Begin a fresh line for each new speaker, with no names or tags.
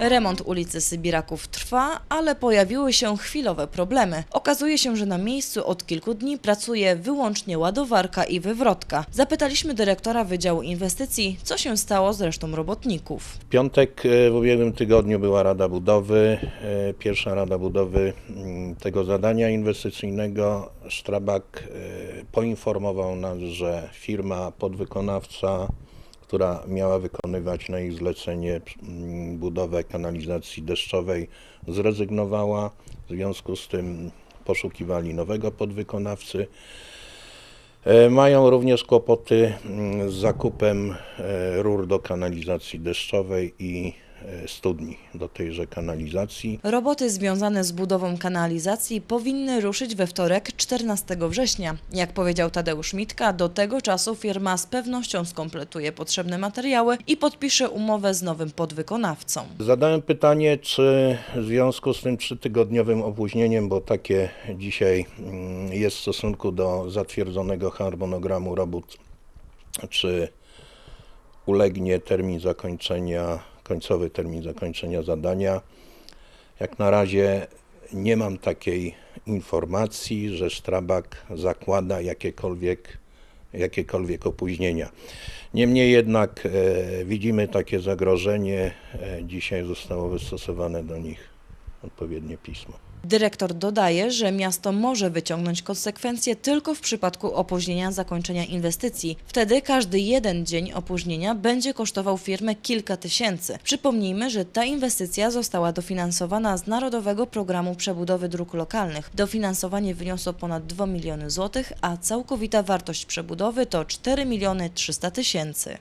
Remont ulicy Sybiraków trwa, ale pojawiły się chwilowe problemy. Okazuje się, że na miejscu od kilku dni pracuje wyłącznie ładowarka i wywrotka. Zapytaliśmy dyrektora Wydziału Inwestycji, co się stało z resztą robotników.
W piątek e, w ubiegłym tygodniu była Rada Budowy, e, pierwsza Rada Budowy tego zadania inwestycyjnego. Strabak e, poinformował nas, że firma podwykonawca, która miała wykonywać na ich zlecenie mm, budowę kanalizacji deszczowej, zrezygnowała. W związku z tym poszukiwali nowego podwykonawcy. E, Mają również kłopoty mm, z zakupem e, rur do kanalizacji deszczowej i studni do tejże kanalizacji.
Roboty związane z budową kanalizacji powinny ruszyć we wtorek 14 września. Jak powiedział Tadeusz Mitka, do tego czasu firma z pewnością skompletuje potrzebne materiały i podpisze umowę z nowym podwykonawcą.
Zadałem pytanie, czy w związku z tym trzytygodniowym opóźnieniem, bo takie dzisiaj mm, jest w stosunku do zatwierdzonego harmonogramu robót, czy ulegnie termin zakończenia, końcowy termin zakończenia zadania. Jak na razie nie mam takiej informacji, że Strabak zakłada jakiekolwiek, jakiekolwiek opóźnienia. Niemniej jednak e, widzimy takie zagrożenie. E, dzisiaj zostało wystosowane do nich odpowiednie pismo.
Dyrektor dodaje, że miasto może wyciągnąć konsekwencje tylko w przypadku opóźnienia zakończenia inwestycji. Wtedy każdy jeden dzień opóźnienia będzie kosztował firmę kilka tysięcy. Przypomnijmy, że ta inwestycja została dofinansowana z Narodowego Programu Przebudowy Dróg Lokalnych. Dofinansowanie wyniosło ponad 2 miliony złotych, a całkowita wartość przebudowy to 4 miliony 300 tysięcy.